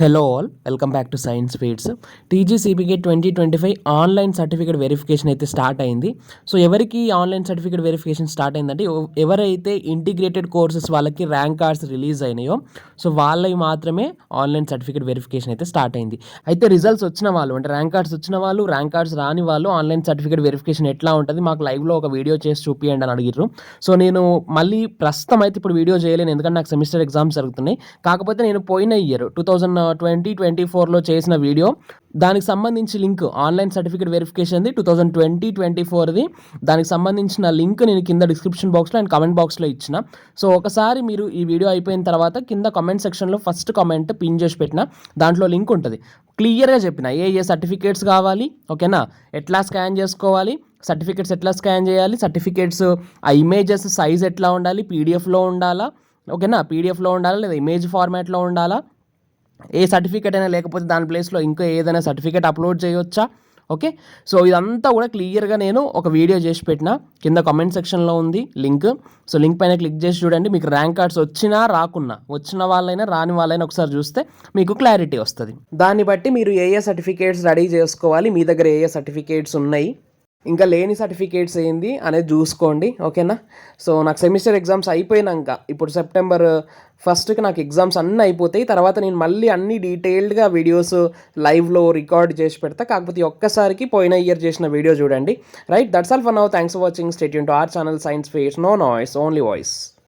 Hello all welcome back to science feeds TGCBK twenty twenty five online certificate verification అయితే start అయింది. So ఎవరికి online certificate verification start అయిందంటే ఎవరైతే integrated courses వాళ్ళకి rank cards release అయినాయో so వాళ్ళవి మాత్రమే ఆన్లైన్ సర్టిఫికేట్ వెరిఫికేషన్ అయితే స్టార్ట్ అయింది. అయితే రిజల్ట్స్ వచ్చిన వాళ్ళు అంటే ర్యాంక్ కార్డ్స్ వచ్చిన వాళ్ళు ర్యాంక్ కార్డ్స్ రాని వాళ్ళు ఆన్లైన్ సర్టిఫికేట్ వెరిఫికేషన్ ఎట్లా ఉంటుంది మాకు లైవ్లో ఒక వీడియో చేసి చూపియండి అని అడిగిర్రు. సో నేను మళ్ళీ ప్రస్తుతం అయితే ఇప్పుడు వీడియో చేయలేను ఎందుకంటే నాకు సెమిస్టర్ ఎగ్జామ్స్ జరుగుతున్నాయి. కాకపోతే నేను పోయిన year two thousand twenty twenty ఫోర్లో చేసిన వీడియో. దానికి సంబంధించి లింక్ ఆన్లైన్ సర్టిఫికేట్ వెరిఫికేషన్ది టూ థౌజండ్ ట్వంటీ ట్వంటీ ఫోర్ది దానికి సంబంధించిన లింక్ నేను కింద డిస్క్రిప్షన్ బాక్స్లో అండ్ కమెంట్ బాక్స్లో ఇచ్చిన. సో ఒకసారి మీరు ఈ వీడియో అయిపోయిన తర్వాత కింద కామెంట్ సెక్షన్లో ఫస్ట్ కామెంట్ పిన్ చేసి పెట్టిన. దాంట్లో లింక్ ఉంటుంది. క్లియర్గా చెప్పిన. ఏ ఏ సర్టిఫికేట్స్ కావాలి? ఓకేనా? ఎట్లా స్కాన్ చేసుకోవాలి? సర్టిఫికేట్స్ ఎట్లా స్కాన్ చేయాలి? సర్టిఫికేట్స్ ఆ ఇమేజెస్ సైజ్ ఎట్లా ఉండాలి? పీడిఎఫ్లో ఉండాలా? ఓకేనా? పీడిఎఫ్లో ఉండాలా లేదా ఇమేజ్ ఫార్మాట్లో ఉండాలా? ఏ సర్టిఫికేట్ అయినా లేకపోతే దాని ప్లేస్లో ఇంకా ఏదైనా సర్టిఫికేట్ అప్లోడ్ చేయొచ్చా? ఓకే సో ఇదంతా కూడా క్లియర్గా నేను ఒక వీడియో చేసి పెట్టిన. కింద కామెంట్ సెక్షన్లో ఉంది లింక్ సో లింక్ పైన క్లిక్ చేసి చూడండి. మీకు ర్యాంక్ కార్డ్స్ వచ్చినా రాకున్నా వచ్చిన వాళ్ళైనా రాని వాళ్ళైనా ఒకసారి చూస్తే మీకు క్లారిటీ వస్తుంది. దాన్ని బట్టి మీరు ఏ ఏ సర్టిఫికేట్స్ రెడీ చేసుకోవాలి? మీ దగ్గర ఏ ఏ సర్టిఫికేట్స్ ఉన్నాయి? ఇంకా లేని సర్టిఫికేట్స్ ఏంది అనేది చూసుకోండి ఓకేనా? సో నాకు సెమిస్టర్ ఎగ్జామ్స్ అయిపోయినాక ఇప్పుడు సెప్టెంబర్ ఫస్ట్కి నాకు ఎగ్జామ్స్ అన్నీ అయిపోతాయి తర్వాత నేను మళ్ళీ అన్ని డీటెయిల్డ్గా వీడియోస్ లైవ్లో రికార్డ్ చేసి పెడతా కాకపోతే ఒక్కసారికి పోయిన ఇయర్ చేసిన వీడియో చూడండి. Right that's all for now. Thanks for watching. State to our channel. Science face no noise only voice.